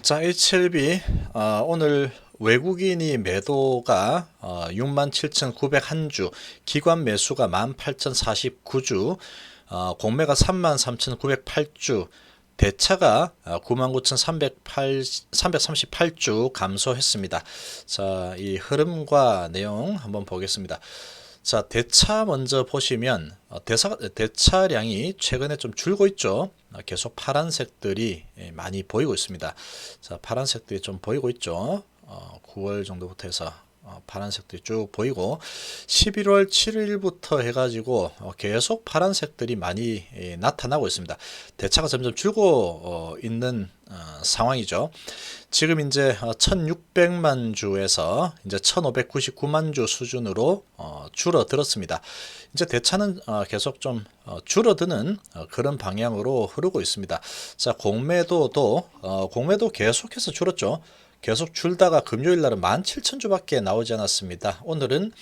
자, HLB 어, 오늘 외국인이 매도가 어, 67,901주, 기관 매수가 18,049주, 어, 공매가 33,908주, 대차가 99,338주 감소했습니다. 자, 이 흐름과 내용 한번 보겠습니다. 자, 대차 먼저 보시면 어, 대사, 대차량이 최근에 좀 줄고 있죠. 어, 계속 파란색들이 예, 많이 보이고 있습니다. 자, 파란색들이 좀 보이고 있죠. 어, 9월 정도부터 해서 어, 파란색들이 쭉 보이고 11월 7일부터 해가지고 어, 계속 파란색들이 많이 예, 나타나고 있습니다. 대차가 점점 줄고 어, 있는 어, 상황이죠. 지금 이제 1,600만 주에서 이제 1,599만 주 수준으로 어, 줄어들었습니다. 이제 대차는 어, 계속 좀 어, 줄어드는 어, 그런 방향으로 흐르고 있습니다. 자, 공매도도 어, 공매도 계속해서 줄었죠. 계속 줄다가 금요일 날은 17,000주밖에 나오지 않았습니다. 오늘은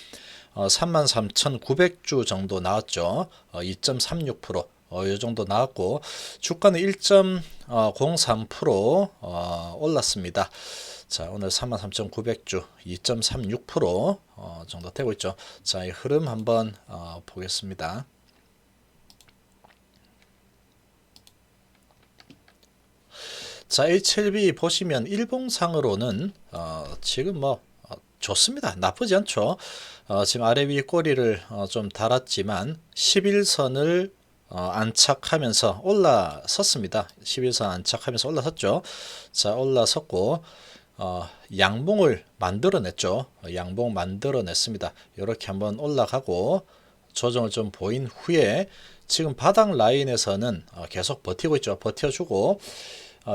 어, 33,900주 정도 나왔죠. 어, 2.36%. 어, 이 정도 나왔고 주가는 1.03% 어, 올랐습니다. 자, 오늘 33,900주 2.36% 어, 정도 되고 있죠. 자, 이 흐름 한번 어, 보겠습니다. 자, HLB 보시면 일봉상으로는 어, 지금 뭐 어, 좋습니다. 나쁘지 않죠. 어, 지금 아래 위 꼬리를 어, 좀 달았지만 11선을 어, 안착하면서 올라섰습니다. 11선 안착하면서 올라섰죠. 자, 올라섰고 어, 양봉을 만들어냈죠. 어, 양봉 만들어냈습니다. 이렇게 한번 올라가고 조정을 좀 보인 후에 지금 바닥 라인에서는 어, 계속 버티고 있죠. 버텨주고 어,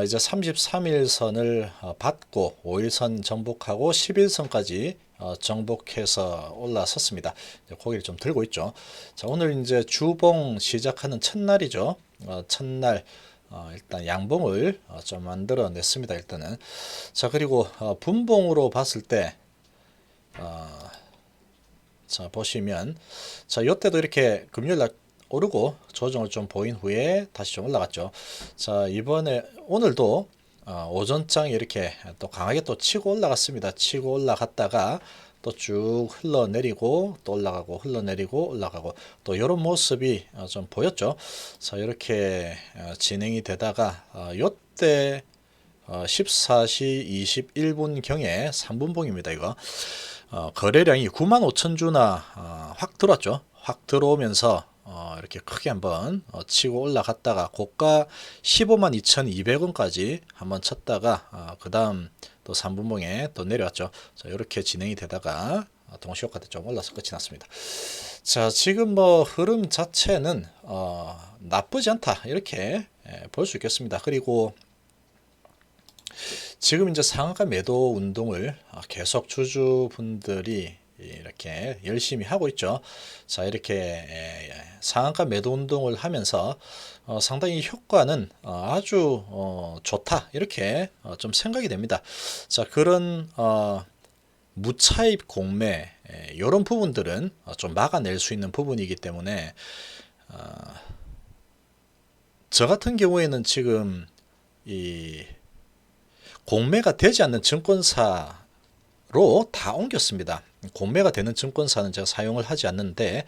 이제 33일선을 어, 받고 5일선 정복하고 11선까지 어, 정복해서 올라섰습니다. 고개를 좀 들고 있죠. 자, 오늘 이제 주봉 시작하는 첫날이죠. 어, 첫날 어, 일단 양봉을 어, 좀 만들어 냈습니다. 일단은 자 그리고 어, 분봉으로 봤을 때 어, 자 보시면 자 요때도 이렇게 금요일 날 오르고 조정을 좀 보인 후에 다시 좀 올라갔죠. 자 이번에 오늘도 어, 오전장에 이렇게 또 강하게 또 치고 올라갔습니다. 치고 올라갔다가 또 쭉 흘러내리고 또 올라가고 흘러내리고 올라가고 또 이런 모습이 어, 좀 보였죠. 자 이렇게 어, 진행이 되다가 어, 요때 어, 14시 21분 경에 3분봉입니다. 이거 어, 거래량이 9만 5천 주나 어, 확 들어왔죠. 확 들어오면서 어, 이렇게 크게 한번 어, 치고 올라갔다가 고가 15만 2,200원까지 한번 쳤다가 어, 그 다음 또 3분봉에 또 내려왔죠. 자, 이렇게 진행이 되다가 어, 동시효과 때좀 올라서 끝이 났습니다. 자, 지금 뭐 흐름 자체는 어, 나쁘지 않다 이렇게 예, 볼수 있겠습니다. 그리고 지금 이제 상한가 매도 운동을 어, 계속 주주분들이 이렇게 열심히 하고 있죠. 자, 이렇게 예, 예, 상한가 매도 운동을 하면서 어, 상당히 효과는 어, 아주 어, 좋다. 이렇게 어, 좀 생각이 됩니다. 자, 그런 어, 무차입 공매 이런 부분들은 어, 좀 막아낼 수 있는 부분이기 때문에 어, 저 같은 경우에는 지금 이 공매가 되지 않는 증권사로 다 옮겼습니다. 공매가 되는 증권사는 제가 사용을 하지 않는데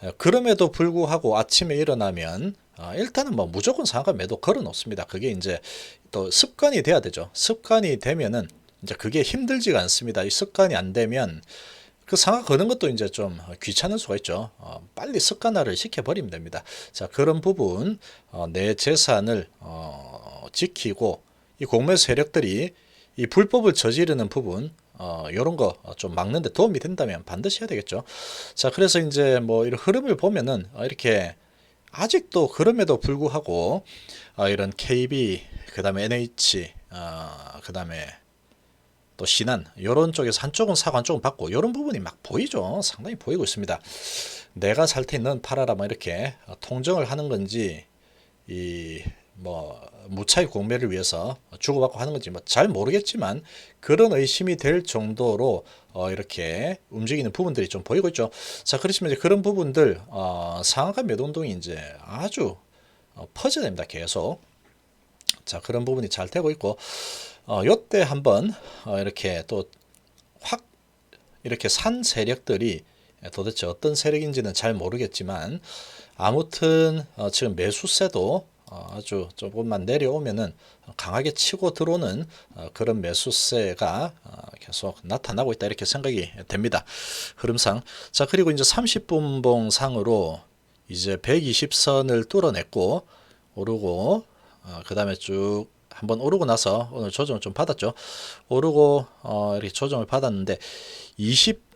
어, 그럼에도 불구하고 아침에 일어나면 어, 일단은 뭐 무조건 상가 매도 걸어 놓습니다. 그게 이제 또 습관이 돼야 되죠. 습관이 되면은 이제 그게 힘들지가 않습니다. 이 습관이 안 되면 그 상하 거는 것도 이제 좀 귀찮을 수가 있죠. 어, 빨리 습관화를 시켜버리면 됩니다. 자, 그런 부분, 어, 내 재산을, 어, 지키고, 이 공매 세력들이 이 불법을 저지르는 부분, 어, 요런 거 좀 막는데 도움이 된다면 반드시 해야 되겠죠. 자, 그래서 이제 뭐 이런 흐름을 보면은 어, 이렇게 아직도 그럼에도 불구하고 어, 이런 KB, 그 다음에 NH, 어, 그 다음에 또 신한 이런 쪽에서 한쪽은 사고 한쪽은 받고 이런 부분이 막 보이죠. 상당히 보이고 있습니다. 내가 살넌 팔아라 뭐 이렇게 통정을 하는 건지 이 뭐 무차익 공매를 위해서 주고받고 하는 건지 뭐 잘 모르겠지만 그런 의심이 될 정도로 어 이렇게 움직이는 부분들이 좀 보이고 있죠. 자 그렇지만 이제 그런 부분들 어 상한가 매도 운동이 이제 아주 어 퍼져야 됩니다. 계속 자 그런 부분이 잘 되고 있고 어, 요때 한번 어, 이렇게 또 확 이렇게 산 세력들이 도대체 어떤 세력인지는 잘 모르겠지만 아무튼 어, 지금 매수세도 어, 아주 조금만 내려오면은 강하게 치고 들어오는 어, 그런 매수세가 어, 계속 나타나고 있다 이렇게 생각이 됩니다. 흐름상. 자, 그리고 이제 30분봉 상으로 이제 120선을 뚫어냈고 오르고 어, 그다음에 쭉 한번 오르고 나서 오늘 조정을 좀 받았죠. 오르고 어, 이렇게 조정을 받았는데 20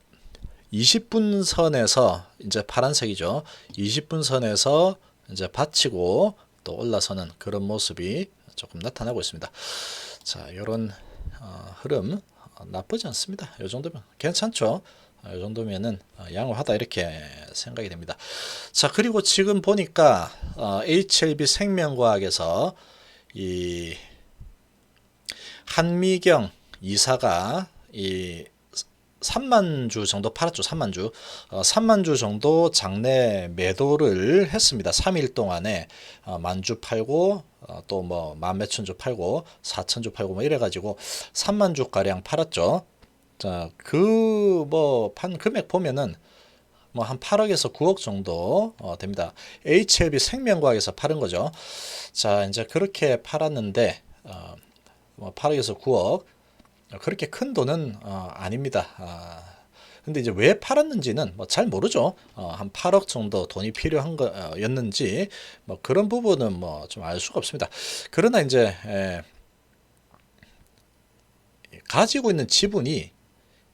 20분 선에서 이제 파란색이죠. 20분 선에서 이제 받치고 또 올라서는 그런 모습이 조금 나타나고 있습니다. 자, 이런 어, 흐름 어, 나쁘지 않습니다. 이 정도면 괜찮죠. 이 정도면은 어, 양호하다 이렇게 생각이 됩니다. 자, 그리고 지금 보니까 어, HLB 생명과학에서 이 한미경 이사가 이 3만 주 정도 팔았죠. 3만 주. 어, 3만 주 정도 장내 매도를 했습니다. 3일 동안에 어, 만주 팔고 어, 또뭐 만 몇천 주 팔고 4천 주 팔고 뭐 이래 가지고 3만 주 가량 팔았죠. 자, 그 뭐 판 금액 보면은 뭐 한 8억에서 9억 정도 어, 됩니다. HLB 생명과학에서 팔은 거죠. 자, 이제 그렇게 팔았는데 어, 뭐 8억에서 9억 그렇게 큰 돈은 어, 아닙니다. 아, 근데 이제 왜 팔았는지는 뭐 잘 모르죠. 어, 한 8억 정도 돈이 필요한 거였는지 뭐 그런 부분은 뭐 좀 알 수가 없습니다. 그러나 이제 에, 가지고 있는 지분이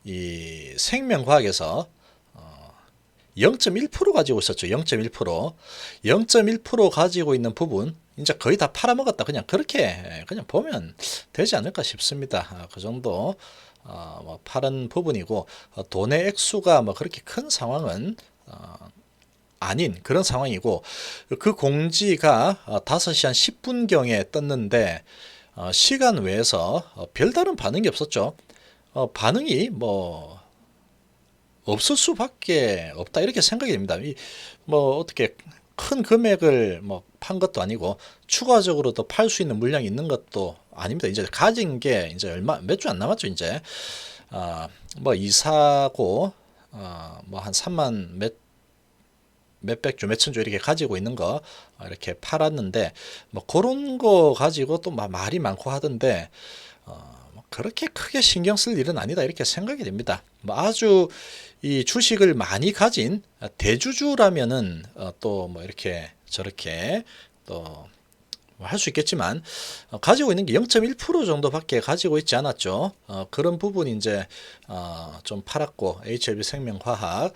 이 생명과학에서 어, 0.1% 가지고 있었죠. 0.1%. 0.1% 가지고 있는 부분 이제 거의 다 팔아먹었다. 그냥 그렇게 그냥 보면 되지 않을까 싶습니다. 아, 그 정도 어, 뭐 파는 부분이고 어, 돈의 액수가 뭐 그렇게 큰 상황은 어, 아닌 그런 상황이고 그 공지가 어, 5시 한 10분경에 떴는데 어, 시간 외에서 어, 별다른 반응이 없었죠. 어, 반응이 뭐 없을 수밖에 없다 이렇게 생각이 됩니다. 이, 뭐 어떻게 큰 금액을 뭐 판 것도 아니고 추가적으로 더 팔 수 있는 물량이 있는 것도 아닙니다. 이제 가진 게 이제 얼마 몇 주 안 남았죠. 이제 아 뭐 이사고 어 뭐 한 3만 몇 몇백 주, 몇천 주 이렇게 가지고 있는 거 어, 이렇게 팔았는데 뭐 그런 거 가지고 또막 말이 많고 하던데 어, 뭐 그렇게 크게 신경 쓸 일은 아니다 이렇게 생각이 됩니다. 뭐 아주 이 주식을 많이 가진 대주주라면은 어, 또뭐 이렇게 저렇게 또 할수 있겠지만 어, 가지고 있는 게 0.1% 정도밖에 가지고 있지 않았죠. 어, 그런 부분이 이제 어, 좀 팔았고 HLB 생명화학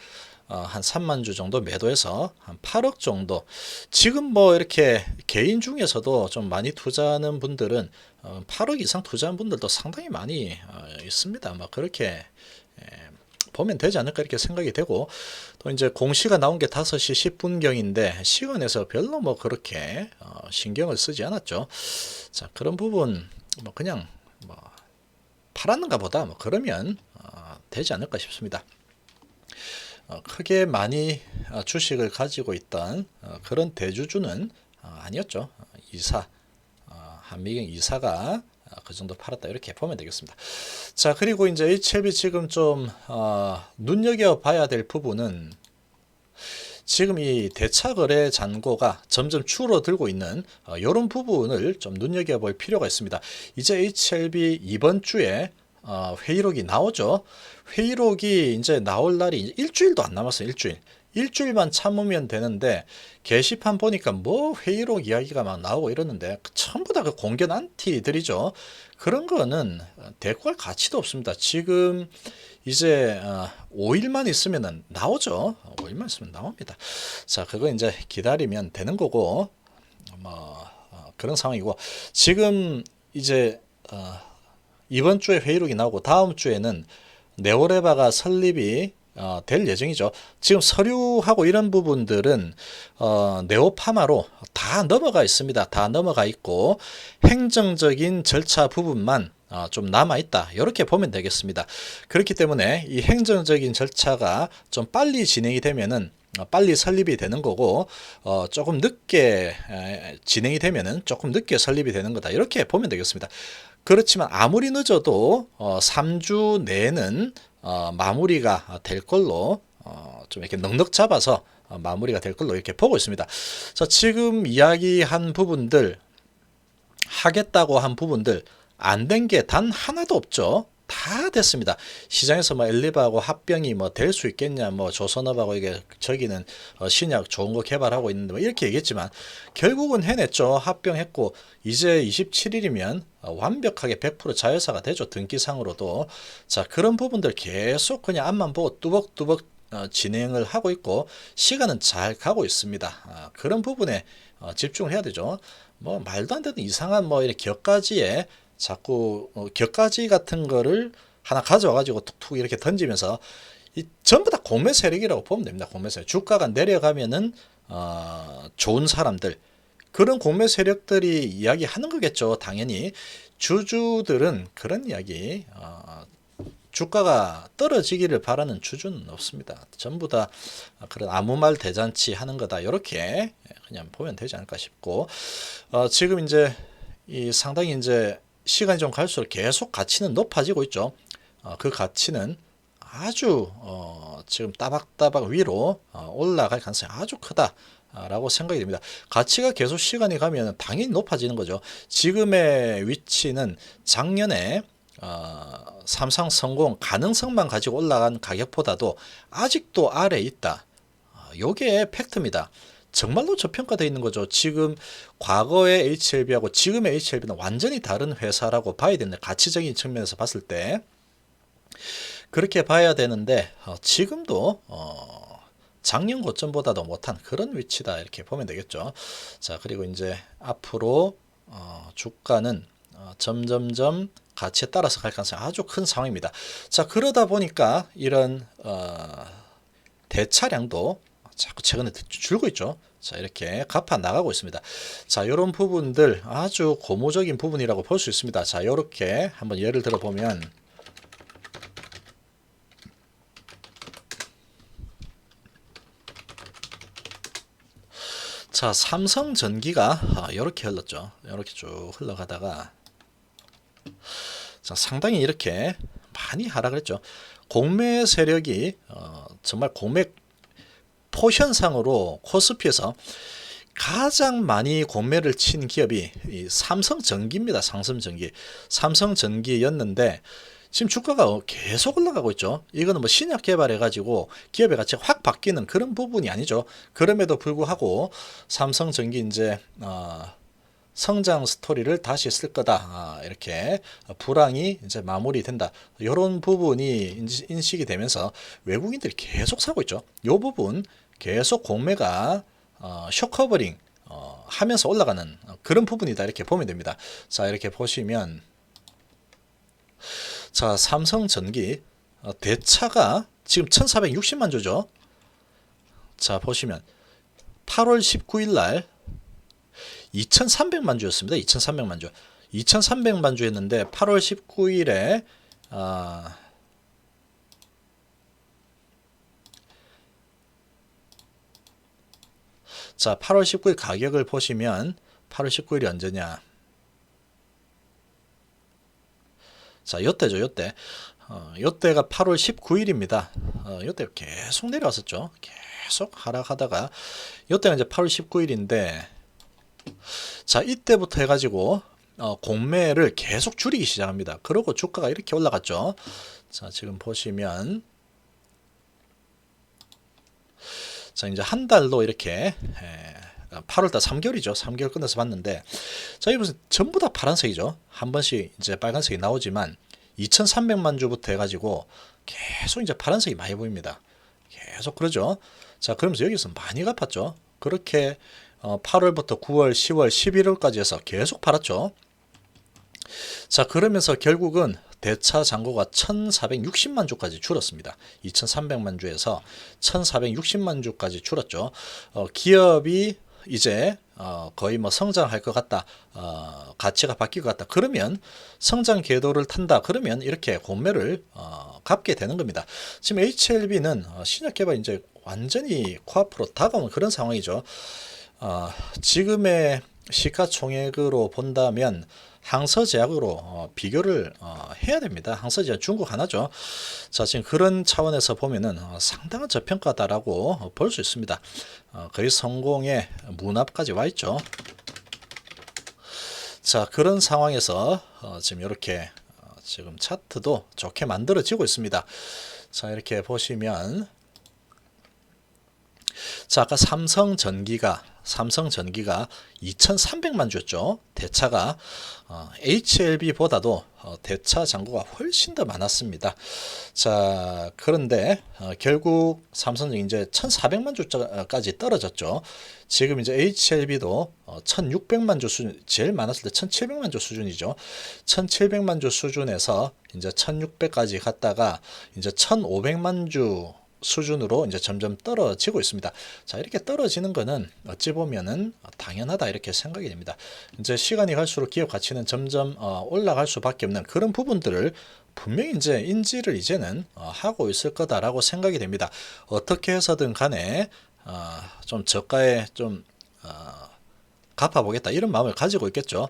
어, 한 3만 주 정도 매도해서 한 8억 정도. 지금 뭐 이렇게 개인 중에서도 좀 많이 투자하는 분들은 어, 8억 이상 투자한 분들도 상당히 많이 어, 있습니다. 막 그렇게 예, 보면 되지 않을까 이렇게 생각이 되고 또 이제 공시가 나온 게 5시 10분경인데 시간에서 별로 뭐 그렇게 어, 신경을 쓰지 않았죠. 자 그런 부분 뭐 그냥 뭐 팔았는가 보다 뭐 그러면 어, 되지 않을까 싶습니다. 어, 크게 많이 어, 주식을 가지고 있던 어, 그런 대주주는 어, 아니었죠. 어, 이사 어, 한미경 이사가 어, 그 정도 팔았다 이렇게 보면 되겠습니다. 자 그리고 이제 HLB 지금 좀 어, 눈여겨 봐야 될 부분은 지금 이 대차 거래 잔고가 점점 줄어들고 있는 어, 이런 부분을 좀 눈여겨 볼 필요가 있습니다. 이제 HLB 이번 주에 어, 회의록이 나오죠. 회의록이 이제 나올 날이 일주일도 안 남았어요. 일주일. 일주일만 참으면 되는데 게시판 보니까 뭐 회의록 이야기가 막 나오고 이러는데 전부 다 그 공견 안티들이죠. 그런 거는 대꾸할 가치도 없습니다. 지금 이제 어, 5일만 있으면은 나오죠. 5일만 있으면 나옵니다. 자, 그거 이제 기다리면 되는 거고 뭐 어, 그런 상황이고 지금 이제 어, 이번 주에 회의록이 나오고 다음 주에는 네오레바가 설립이 어, 될 예정이죠. 지금 서류하고 이런 부분들은 어, 네오파마로 다 넘어가 있습니다. 다 넘어가 있고 행정적인 절차 부분만 어, 좀 남아 있다. 이렇게 보면 되겠습니다. 그렇기 때문에 이 행정적인 절차가 좀 빨리 진행이 되면은 어, 빨리 설립이 되는 거고 어, 조금 늦게 에, 진행이 되면은 조금 늦게 설립이 되는 거다 이렇게 보면 되겠습니다. 그렇지만 아무리 늦어도 어, 3주 내는 어, 마무리가 될 걸로 어, 좀 이렇게 넉넉 잡아서 어, 마무리가 될 걸로 이렇게 보고 있습니다. 자, 지금 이야기한 부분들 하겠다고 한 부분들 안 된 게 단 하나도 없죠. 다 됐습니다. 시장에서 뭐 엘리바하고 합병이 뭐 될 수 있겠냐, 뭐 조선업하고 이게 저기는 어, 신약 좋은 거 개발하고 있는데 뭐 이렇게 얘기했지만 결국은 해냈죠. 합병했고 이제 27일이면 어, 완벽하게 100% 자회사가 되죠. 등기상으로도 자 그런 부분들 계속 그냥 앞만 보고 뚜벅뚜벅 어, 진행을 하고 있고 시간은 잘 가고 있습니다. 아, 그런 부분에 어, 집중을 해야 되죠. 뭐 말도 안 되는 이상한 뭐 이렇게 격가지에 자꾸 어, 격가지 같은 거를 하나 가져와 가지고 툭툭 이렇게 던지면서 이 전부 다 공매 세력이라고 보면 됩니다. 공매 세력. 주가가 내려가면은 어, 좋은 사람들 그런 공매 세력들이 이야기하는 거겠죠. 당연히 주주들은 그런 이야기 어, 주가가 떨어지기를 바라는 주주는 없습니다. 전부 다 그런 아무 말 대잔치 하는 거다. 이렇게 그냥 보면 되지 않을까 싶고 어, 지금 이제 이 상당히 이제 시간이 좀 갈수록 계속 가치는 높아지고 있죠. 어, 그 가치는 아주 어, 지금 따박따박 위로 어, 올라갈 가능성이 아주 크다. 라고 생각이 됩니다. 가치가 계속 시간이 가면 당연히 높아지는 거죠. 지금의 위치는 작년에 어, 삼성 성공 가능성만 가지고 올라간 가격보다도 아직도 아래 있다. 어, 요게 팩트입니다. 정말로 저평가되어 있는 거죠. 지금 과거의 HLB하고 지금의 HLB는 완전히 다른 회사라고 봐야 되는데 가치적인 측면에서 봤을 때 그렇게 봐야 되는데 어, 지금도 어, 작년 고점보다도 못한 그런 위치다 이렇게 보면 되겠죠. 자 그리고 이제 앞으로 어, 주가는 어, 점점점 가치에 따라서 갈 가능성이 아주 큰 상황입니다. 자 그러다 보니까 이런 어, 대차량도 자꾸 최근에 줄고 있죠. 자 이렇게 갚아 나가고 있습니다. 자 이런 부분들 아주 고무적인 부분이라고 볼 수 있습니다. 자 이렇게 한번 예를 들어 보면 자, 삼성전기가 이렇게 흘렀죠. 이렇게 쭉 흘러가다가 자, 상당히 이렇게 많이 하락을 했죠. 공매 세력이 어, 정말 공매 포션상으로 코스피에서 가장 많이 공매를 친 기업이 이 삼성전기입니다. 삼성전기. 삼성전기였는데 지금 주가가 계속 올라가고 있죠. 이거는 뭐 신약 개발해 가지고 기업의 가치가 확 바뀌는 그런 부분이 아니죠. 그럼에도 불구하고 삼성전기 이제 어, 성장 스토리를 다시 쓸 거다. 아, 이렇게 불황이 이제 마무리된다. 이런 부분이 인식이 되면서 외국인들이 계속 사고 있죠. 이 부분 계속 공매가 어, 쇼커버링 어, 하면서 올라가는 그런 부분이다. 이렇게 보면 됩니다. 자, 이렇게 보시면 자, 삼성전기 어, 대차가 지금 1460만 주죠. 자, 보시면 8월 19일 날 2300만 주였습니다. 2300만 주. 2300만 주였는데 8월 19일에 아 자, 8월 19일 가격을 보시면 8월 19일이 언제냐? 자, 요때죠, 요때. 어, 요때가 8월 19일입니다. 어, 요때 계속 내려왔었죠. 계속 하락하다가 요때가 이제 8월 19일인데 자, 이때부터 해 가지고 어, 공매를 계속 줄이기 시작합니다. 그러고 주가가 이렇게 올라갔죠. 자, 지금 보시면 자, 이제 한 달로 이렇게 에, 8월달 3개월이죠. 3개월 끝나서 봤는데 자, 이 무슨 전부 다 파란색이죠. 한 번씩 이제 빨간색이 나오지만 2,300만 주부터 해가지고 계속 이제 파란색이 많이 보입니다. 계속 그러죠. 자, 그러면서 여기서 많이 갚았죠. 그렇게 8월부터 9월, 10월, 11월까지 해서 계속 팔았죠. 자, 그러면서 결국은 대차 잔고가 1,460만 주까지 줄었습니다. 2,300만 주에서 1,460만 주까지 줄었죠. 어, 기업이 이제 어, 거의 뭐 성장할 것 같다, 어, 가치가 바뀔 것 같다. 그러면 성장 궤도를 탄다. 그러면 이렇게 공매를 어, 갚게 되는 겁니다. 지금 HLB는 어, 신약 개발 이제 완전히 코앞으로 다가오는 그런 상황이죠. 어, 지금의 시가총액으로 본다면 항서제약으로 어, 비교를 어, 해야 됩니다. 항서제약 중국 하나죠. 자 지금 그런 차원에서 보면은 어, 상당한 저평가다라고 어, 볼수 있습니다. 어, 거의 성공의 문 앞까지 와 있죠. 자 그런 상황에서 어, 지금 이렇게 어, 지금 차트도 좋게 만들어지고 있습니다. 자 이렇게 보시면 자 아까 삼성전기가 삼성전기가 2,300만 주였죠. 대차가 어, HLB보다도 어, 대차 잔고가 훨씬 더 많았습니다. 자 그런데 어, 결국 삼성전기 이제 1,400만 주까지 떨어졌죠. 지금 이제 HLB도 어, 1,600만 주 수준 제일 많았을 때 1,700만 주 수준이죠. 1,700만 주 수준에서 이제 1,600까지 갔다가 이제 1,500만 주 수준으로 이제 점점 떨어지고 있습니다. 자, 이렇게 떨어지는 거는 어찌 보면은 당연하다 이렇게 생각이 됩니다. 이제 시간이 갈수록 기업 가치는 점점 어, 올라갈 수밖에 없는 그런 부분들을 분명히 이제 인지를 이제는 어, 하고 있을 거다라고 생각이 됩니다. 어떻게 해서든 간에 어, 좀 저가에 좀 어, 갚아보겠다 이런 마음을 가지고 있겠죠.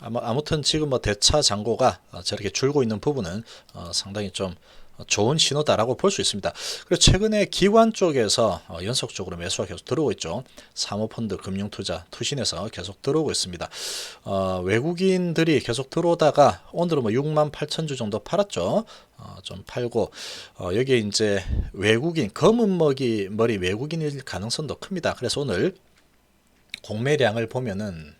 아무튼 지금 뭐 대차 잔고가 어, 저렇게 줄고 있는 부분은 어, 상당히 좀 좋은 신호다라고 볼 수 있습니다. 그리고 최근에 기관 쪽에서 어, 연속적으로 매수가 계속 들어오고 있죠. 사모펀드, 금융투자, 투신에서 계속 들어오고 있습니다. 어, 외국인들이 계속 들어오다가 오늘은 뭐 6만 8천 주 정도 팔았죠. 어, 좀 팔고 어, 여기에 이제 외국인 검은 머리 머리 외국인일 가능성도 큽니다. 그래서 오늘 공매량을 보면은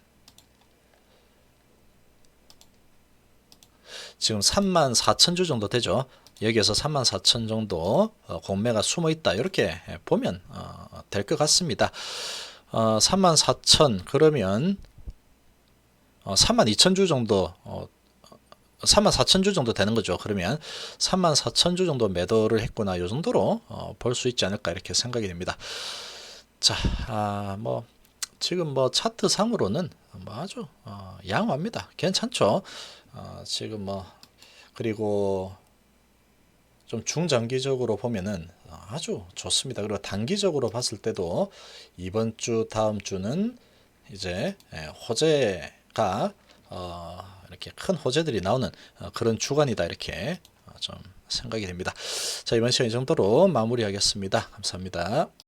지금 3만 4천 주 정도 되죠. 여기에서 3만 4천 정도 어, 공매가 숨어 있다. 이렇게 보면 어, 될것 같습니다. 어, 3만 4천 그러면 어, 3만 2천 주 정도 어, 3만 4천 주 정도 되는 거죠. 그러면 3만 4천 주 정도 매도를 했구나. 이 정도로 어, 볼수 있지 않을까 이렇게 생각이 됩니다. 자, 아, 뭐 지금 뭐 차트 상으로는 뭐 아주 어, 양호합니다. 괜찮죠. 어, 지금 뭐 그리고 좀 중장기적으로 보면은 아주 좋습니다. 그리고 단기적으로 봤을 때도 이번 주 다음 주는 이제 예, 호재가 어, 이렇게 큰 호재들이 나오는 어, 그런 주간이다 이렇게 어, 좀 생각이 됩니다. 자 이번 시간 이 정도로 마무리하겠습니다. 감사합니다.